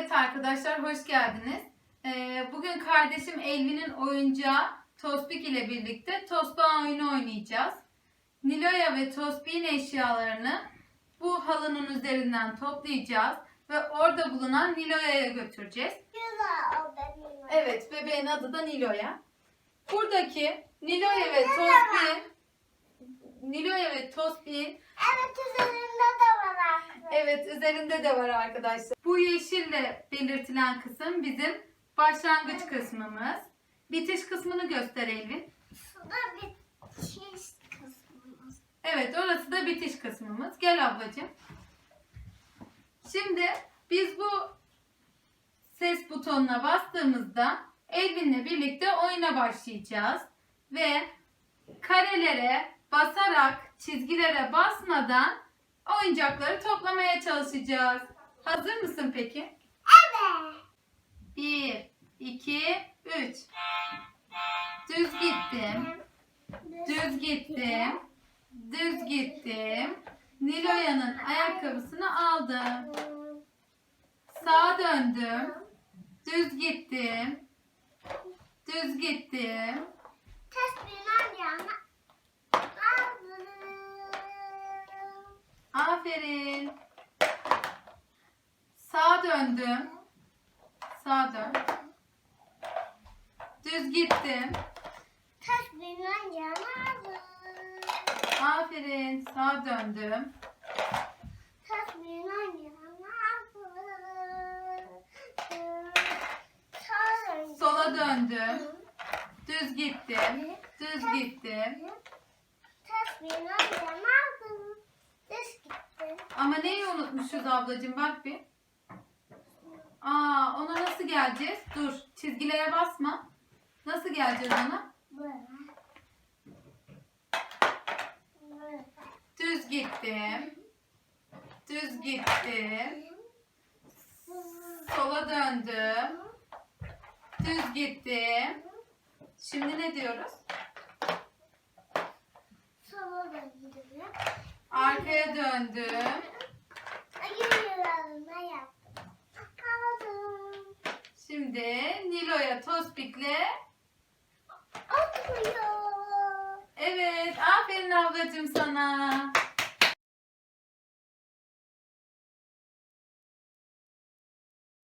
Evet arkadaşlar hoş geldiniz. Ee, bugün kardeşim Elvin'in oyuncağı Tospik ile birlikte Tosbağ oyunu oynayacağız. Niloya ve Tospik'in eşyalarını bu halının üzerinden toplayacağız ve orada bulunan Niloya'ya götüreceğiz. Evet bebeğin adı da Niloya. Buradaki Niloya ve Tospik'in Niloya ve Tospik'in Evet üzerinde de var artık. Evet üzerinde de var arkadaşlar. Bu yeşille belirtilen kısım bizim başlangıç kısmımız. Bitiş kısmını göster Elvin. Şurada bir çiz kısmımız. Evet orası da bitiş kısmımız. Gel ablacığım. Şimdi biz bu ses butonuna bastığımızda Elvin'le birlikte oyuna başlayacağız. Ve karelere basarak çizgilere basmadan oyuncakları toplamaya çalışacağız. Hazır mısın peki? Evet. 1, 2, 3. Düz gittim. Düz gittim. Düz gittim. Niloya'nın ayakkabısını aldım. Sağa döndüm. Düz gittim. Düz gittim. Tesbihin yana aldım. Aferin. Sağa döndüm. Sağa dön. Düz gittim. Tesbihin yana aldım. Aferin. Sağa döndüm. Tesbihin yana aldım. Sağ döndüm. Sola döndüm. Düz gittim. Düz gittim. Tesbihin yana aldım. Düz gittim. Ama neyi unutmuşuz ablacığım bak bir. Nasıl geleceğiz? Dur çizgilere basma. Nasıl geleceğiz ona? Düz gittim. Düz gittim. Sola döndüm. Düz gittim. Şimdi ne diyoruz? Sola döndüm. Arkaya döndüm. Ayırlarına yaptım. Şimdi Nilo'ya Tospik'le Oturuyor. Evet aferin ablacığım sana.